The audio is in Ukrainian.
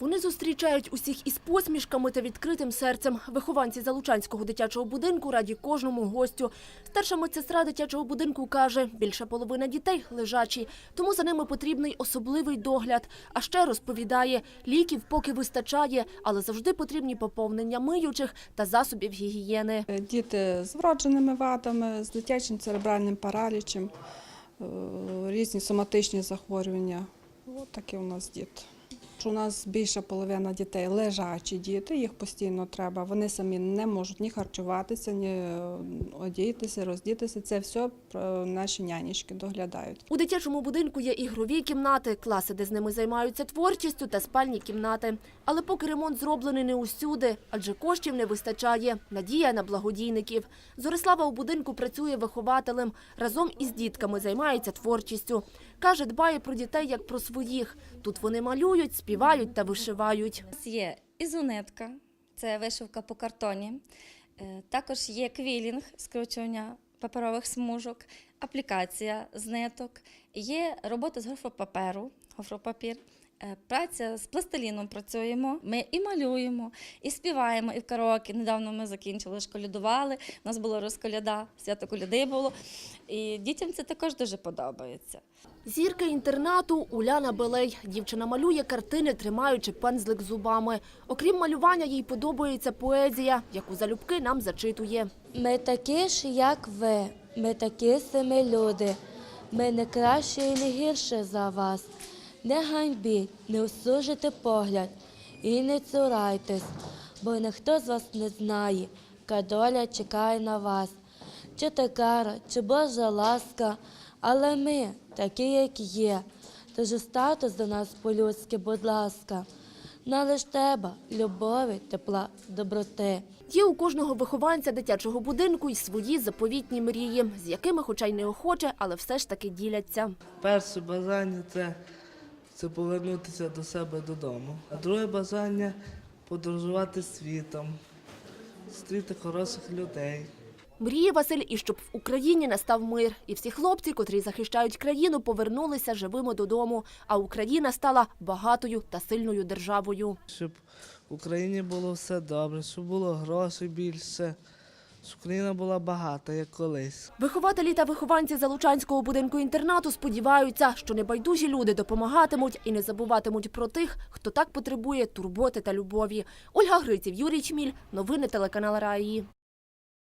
Вони зустрічають усіх із посмішками та відкритим серцем. Вихованці Залучанського дитячого будинку раді кожному гостю. Старша медсестра дитячого будинку каже, більша половина дітей лежачі, тому за ними потрібний особливий догляд. А ще розповідає, ліків поки вистачає, але завжди потрібні поповнення миючих та засобів гігієни. Е, Діти з вродженими вадами, з дитячим церебральним паралічем, е, різні соматичні захворювання. Ось такі у нас діти. Що У нас більша половина дітей лежачі діти, їх постійно треба. Вони самі не можуть ні харчуватися, ні е, одітися, роздітися. Це все е, наші нянечки доглядають. У дитячому будинку є ігрові кімнати, класи, де з ними займаються творчістю та спальні кімнати. Але поки ремонт зроблений не усюди, адже коштів не вистачає. Надія на благодійників. Зорислава у будинку працює вихователем. Разом із дітками займається творчістю. Каже, дбає про дітей як про своїх. Тут вони малюють, співають та вишивають. У нас є ізунетка, це вишивка по картоні. Е, Також є квілінг, скручування паперових смужок, аплікація з ниток, є робота з гофропаперу, гофропапір. Е, Праця з пластиліном працюємо. Ми і малюємо, і співаємо, і в караоке. Недавно ми закінчили, школядували. У нас було розколяда, свято коляди було. І дітям це також дуже подобається. Зірка інтернату Уляна Белей. Дівчина малює картини, тримаючи пензлик зубами. Окрім малювання, їй подобається поезія, яку залюбки нам зачитує. Ми такі ж, як ви, ми такі самі люди. Ми не краще і не гірше за вас. Не ганьбіть, не осужите погляд і не цурайтесь, бо ніхто з вас не знає, яка доля чекає на вас. Чи то кара, чи Божа ласка, але ми такі, як є. Тож статус до нас по-людськи, будь ласка. На лиш треба любові, тепла, доброти. Є у кожного вихованця дитячого будинку й свої заповітні мрії, з якими, хоча й неохоче, але все ж таки діляться. Перше бажання це, це повернутися до себе додому. А друге бажання подорожувати світом, зустріти хороших людей. Мріє Василь і щоб в Україні настав мир, і всі хлопці, котрі захищають країну, повернулися живими додому. А Україна стала багатою та сильною державою. Щоб в Україні було все добре, щоб було грошей більше, Україна була багата, як колись. Вихователі та вихованці Залучанського будинку інтернату сподіваються, що небайдужі люди допомагатимуть і не забуватимуть про тих, хто так потребує турботи та любові. Ольга Гриців, Юрій Чміль, новини телеканал Раї.